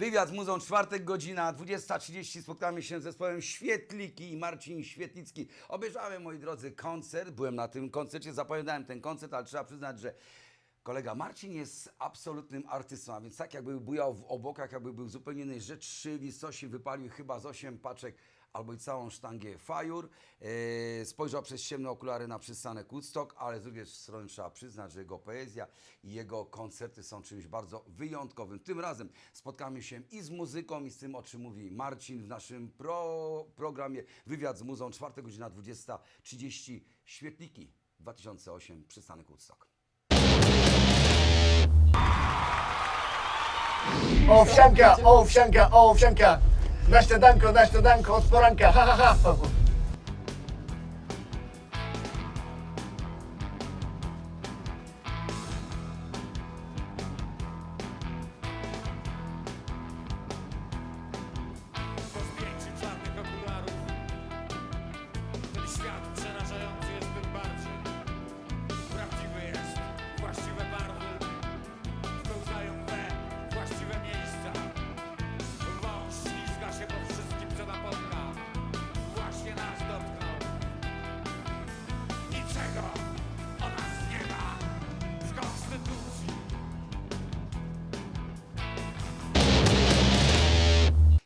Wywiad z muzą, czwartek, godzina 20.30. Spotkamy się z zespołem Świetliki i Marcin Świetlicki. Obejrzałem, moi drodzy, koncert. Byłem na tym koncercie, zapowiadałem ten koncert, ale trzeba przyznać, że kolega Marcin jest absolutnym artystą, a więc tak jakby bujał w obokach, jakby był zupełnie innej rzeczywistości, wypalił chyba z 8 paczek albo i całą sztangę fajur. Eee, spojrzał przez ciemne okulary na przystanek Woodstock, ale z drugiej strony trzeba przyznać, że jego poezja i jego koncerty są czymś bardzo wyjątkowym. Tym razem spotkamy się i z muzyką, i z tym, o czym mówi Marcin w naszym pro, programie Wywiad z Muzą, 4 godzina 20.30, Świetliki 2008, przystanek Woodstock. Owsianka, owsianka, owsianka. Na śniadanko, na śniadanko od poranka. Ha, ha, ha.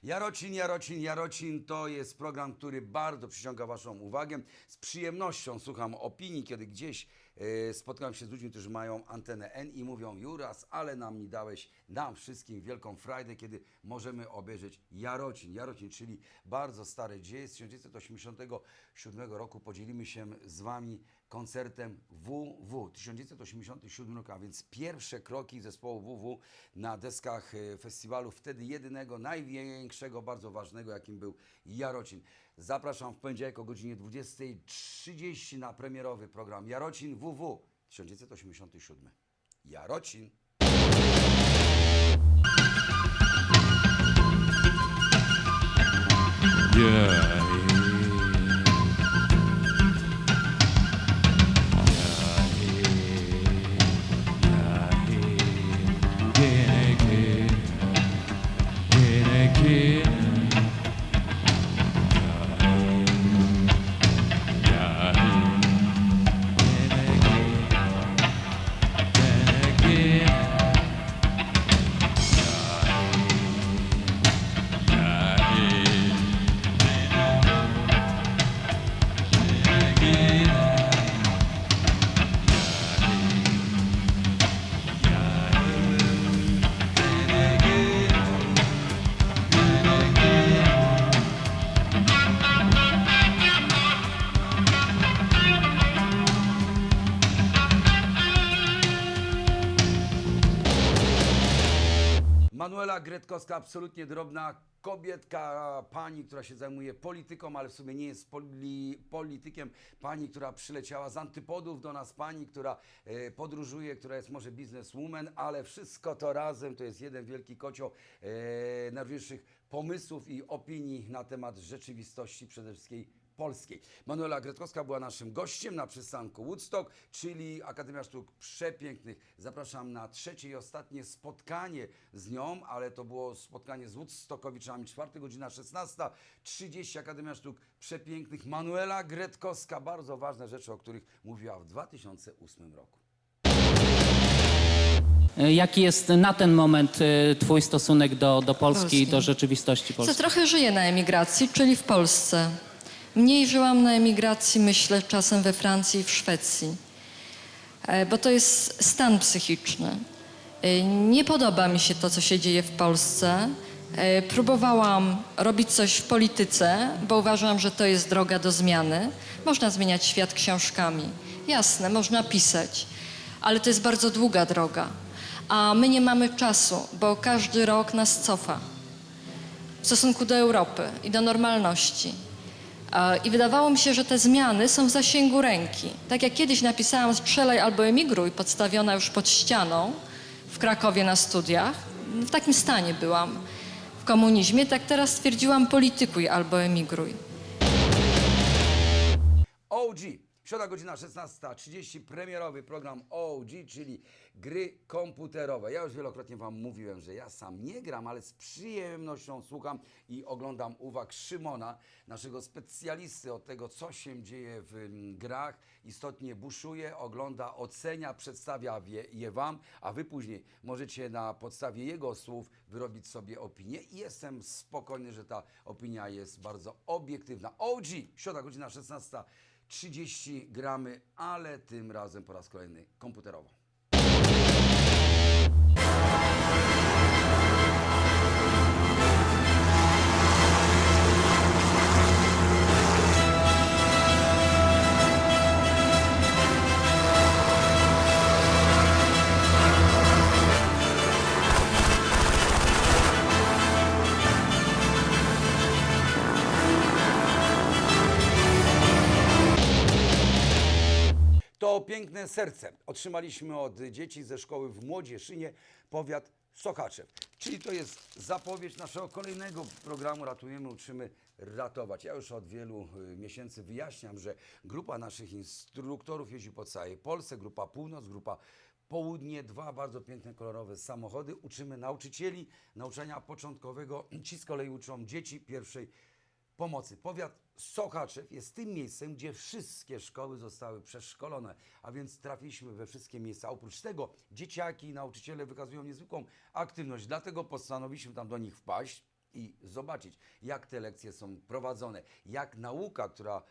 Jarocin, Jarocin, Jarocin to jest program, który bardzo przyciąga Waszą uwagę. Z przyjemnością słucham opinii, kiedy gdzieś spotkałem się z ludźmi, którzy mają antenę N i mówią Juras, ale nam nie dałeś, nam wszystkim wielką frajdę, kiedy możemy obejrzeć Jarocin. Jarocin, czyli bardzo stare dzieje z 1987 roku. Podzielimy się z Wami koncertem WW 1987 rok, a więc pierwsze kroki zespołu WW na deskach e, festiwalu, wtedy jedynego, największego, bardzo ważnego, jakim był Jarocin. Zapraszam w poniedziałek o godzinie 20.30 na premierowy program Jarocin WW 1987. Jarocin. Manuela Gretkowska, absolutnie drobna kobietka, pani, która się zajmuje polityką, ale w sumie nie jest poli, politykiem, pani, która przyleciała z antypodów do nas, pani, która e, podróżuje, która jest może bizneswoman, ale wszystko to razem to jest jeden wielki kocioł e, pomysłów i opinii na temat rzeczywistości przede wszystkim polskiej. Manuela Gretkowska była naszym gościem na przystanku Woodstock, czyli Akademia Sztuk Przepięknych. Zapraszam na trzecie i ostatnie spotkanie z nią, ale to było spotkanie z Woodstockowiczami, 4 godzina 16.30 Akademia Sztuk Przepięknych. Manuela Gretkowska, bardzo ważne rzeczy, o których mówiła w 2008 roku. Jaki jest na ten moment y, Twój stosunek do, do Polski i Polski. do rzeczywistości Co polskiej? trochę żyję na emigracji, czyli w Polsce. Mniej żyłam na emigracji, myślę, czasem we Francji i w Szwecji, E, bo to jest stan psychiczny. E, Nie podoba mi się to, co się dzieje w Polsce. E, Próbowałam robić coś w polityce, bo uważam, że to jest droga do zmiany. Można zmieniać świat książkami. Jasne, można pisać, ale to jest bardzo długa droga. A my nie mamy czasu, bo każdy rok nas cofa w stosunku do Europy i do normalności. I wydawało mi się, że te zmiany są w zasięgu ręki. Tak jak kiedyś napisałam Strzelaj albo emigruj, podstawiona już pod ścianą w Krakowie na studiach. W takim stanie byłam w komunizmie, tak teraz stwierdziłam politykuj albo emigruj. OG Środa godzina 16.30, premierowy program OG, czyli gry komputerowe. Ja już wielokrotnie Wam mówiłem, że ja sam nie gram, ale z przyjemnością słucham i oglądam uwag Szymona, naszego specjalisty od tego, co się dzieje w mm, grach. Istotnie buszuje, ogląda, ocenia, przedstawia je Wam, a Wy później możecie na podstawie jego słów wyrobić sobie opinię i jestem spokojny, że ta opinia jest bardzo obiektywna. OG, środa godzina 16.30 gramy, ale tym razem po raz kolejny komputerowo. Piękne serce otrzymaliśmy od dzieci ze szkoły w Młodzieszynie, powiat Sochaczew. Czyli to jest zapowiedź naszego kolejnego programu Ratujemy, uczymy ratować. Ja już od wielu y, miesięcy wyjaśniam, że grupa naszych instruktorów jeździ po całej Polsce, grupa Północ, grupa Południe, dwa bardzo piękne, kolorowe samochody. Uczymy nauczycieli nauczania początkowego. Ci z kolei uczą dzieci pierwszej pomocy. Powiat Sochaczew jest tym miejscem, gdzie wszystkie szkoły zostały przeszkolone, a więc trafiliśmy we wszystkie miejsca. Oprócz tego dzieciaki i nauczyciele wykazują niezwykłą aktywność, dlatego postanowiliśmy tam do nich wpaść i zobaczyć, jak te lekcje są prowadzone, jak nauka, która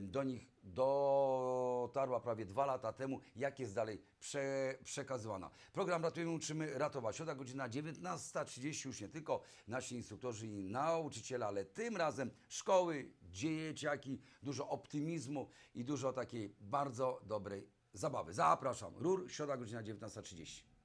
do nich dotarła prawie dwa lata temu, jak jest dalej prze, przekazywana. Program Ratujemy, uczymy ratować. Środa godzina 19.30 już nie tylko nasi instruktorzy i nauczyciele, ale tym razem szkoły, dzieciaki, dużo optymizmu i dużo takiej bardzo dobrej zabawy. Zapraszam. RUR, środa godzina 19.30.